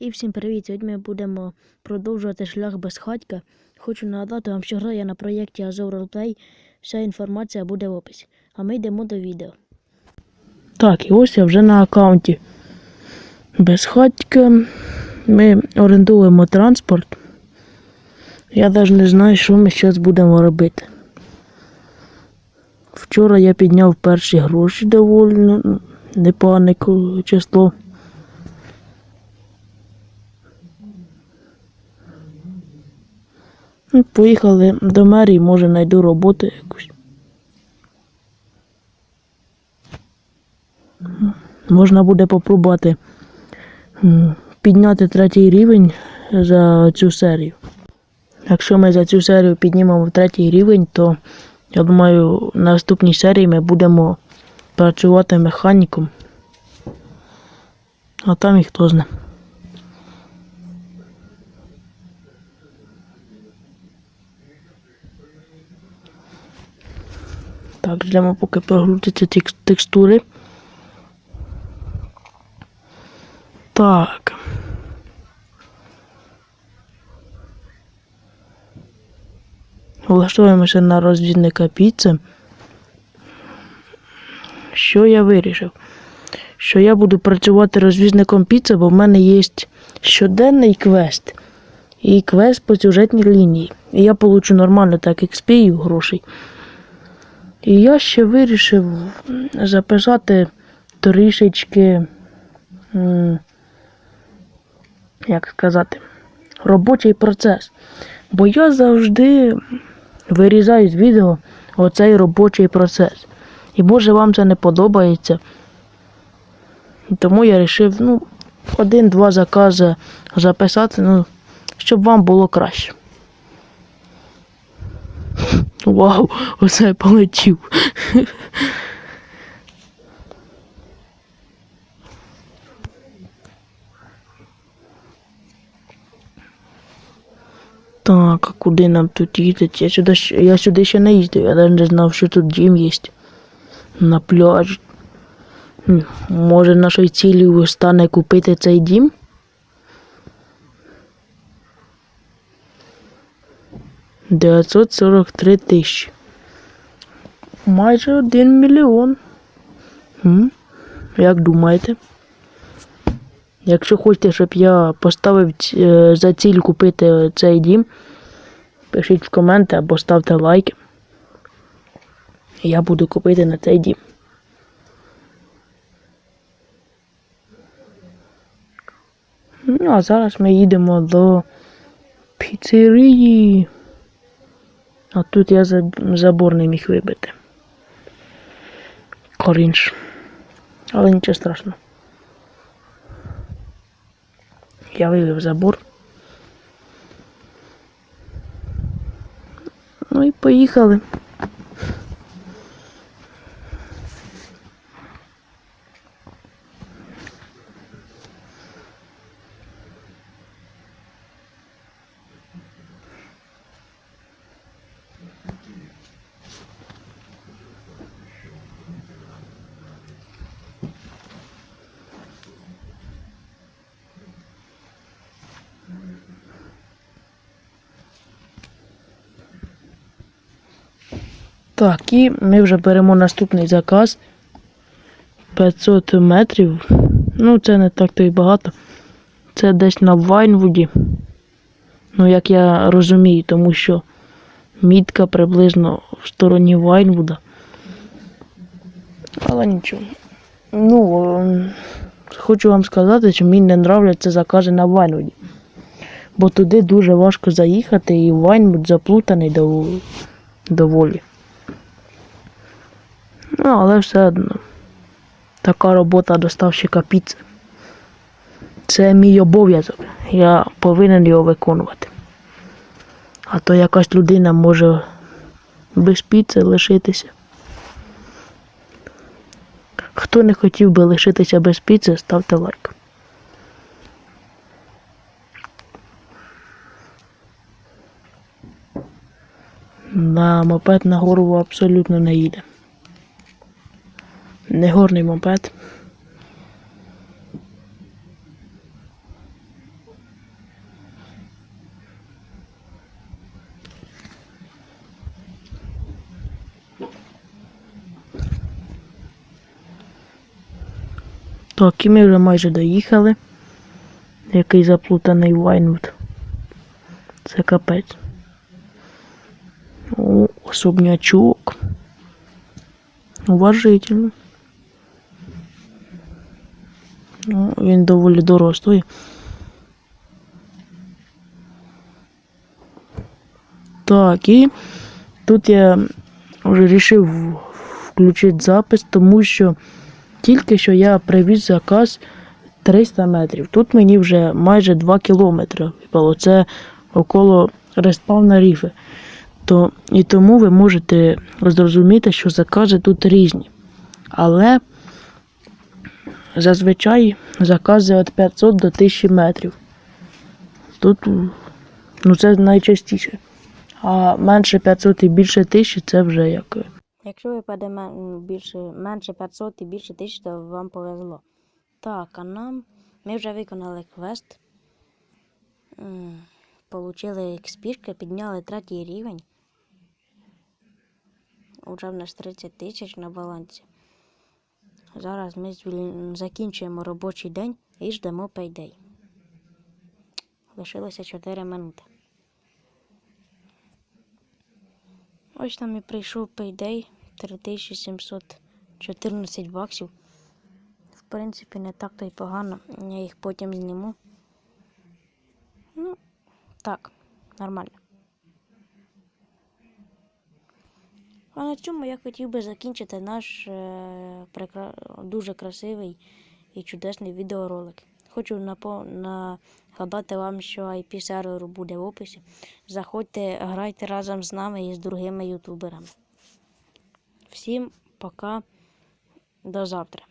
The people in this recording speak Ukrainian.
І всім привіт! Сьогодні ми будемо продовжувати шлях без хатька. Хочу нагадати вам, що граю на проєкті Azure Roleplay. Вся інформація буде в описі. А ми йдемо до відео. Так, і ось я вже на аккаунті. Без хатька. Ми орендуємо транспорт. Я навіть не знаю, що ми зараз будемо робити. Вчора я підняв перші гроші доволі непогане число. Поїхали до мерії, може знайду роботу якусь. Можна буде попробувати підняти третій рівень за цю серію. Якщо ми за цю серію піднімемо третій рівень, то я думаю, на наступній серії ми будемо працювати механіком. А там і хто знає. Так, ждемо, поки прогрузяться текстури. Так. Влаштуємося на розвідника піци. Що я вирішив? Що я буду працювати розвізником піци, бо в мене є щоденний квест і квест по сюжетній лінії. І я получу нормально так XP і грошей. І я ще вирішив записати трішечки, як сказати, робочий процес. Бо я завжди вирізаю з відео оцей робочий процес. І може вам це не подобається. Тому я вирішив, ну, один-два закази записати, ну, щоб вам було краще. Вау, оце я полетів. Так, а куди нам тут їздити? Я сюди, я сюди ще не їздив, я навіть не знав, що тут дім є. На пляж. Може нашою цілею стане купити цей дім? Дев'ятсот сорок три тисячі. Майже один мільйон. Як думаєте? Якщо хочете, щоб я поставив е, за ціль купити цей дім, пишіть в коменти або ставте лайки. Я буду купити на цей дім. Ну, а зараз ми їдемо до піцерії. А тут я забор не міг вибити. Корінж. Але нічого страшного. Я вивів забор. Ну і поїхали. Так, і ми вже беремо наступний заказ. 500 метрів. Ну, це не так то й багато. Це десь на Вайнвуді. Ну, як я розумію, тому що мітка приблизно в стороні Вайнвуда. Але нічого. Ну, ем, хочу вам сказати, що мені не нравляться закази на Вайнвуді. Бо туди дуже важко заїхати і Вайнвуд заплутаний доволі. Ну, але все одно. Така робота доставщика піци. Це мій обов'язок. Я повинен його виконувати. А то якась людина може без піци лишитися. Хто не хотів би лишитися без піци, ставте лайк. На мопед на гору абсолютно не їде. Не горний мопед. Так, і ми вже майже доїхали. Який заплутаний Вайнвуд. Це капець. О, особнячок. Уважительно. Ну, він доволі дорослий. Так, і тут я вже вирішив включити запис, тому що тільки що я привіз заказ 300 метрів. Тут мені вже майже 2 кілометри. Це около респавна ріфи. То, і тому ви можете зрозуміти, що закази тут різні. Але зазвичай закази від 500 до 1000 метрів. Тут ну, це найчастіше. А менше 500 і більше 1000 це вже як. Якщо випаде більше, менше 500 і більше 1000, то вам повезло. Так, а нам ми вже виконали квест. Получили експішки, підняли третій рівень. Уже в нас 30 тисяч на балансі. Зараз ми закінчуємо робочий день і ждемо пейдей. Лишилося 4 минути. Ось там і прийшов пейдей 3714 баксів. В принципі, не так то й погано. Я їх потім зніму. Ну, так, нормально. А на цьому я хотів би закінчити наш е, дуже красивий і чудесний відеоролик. Хочу нагадати вам, що IP сервер буде в описі. Заходьте, грайте разом з нами і з другими ютуберами. Всім пока, до завтра.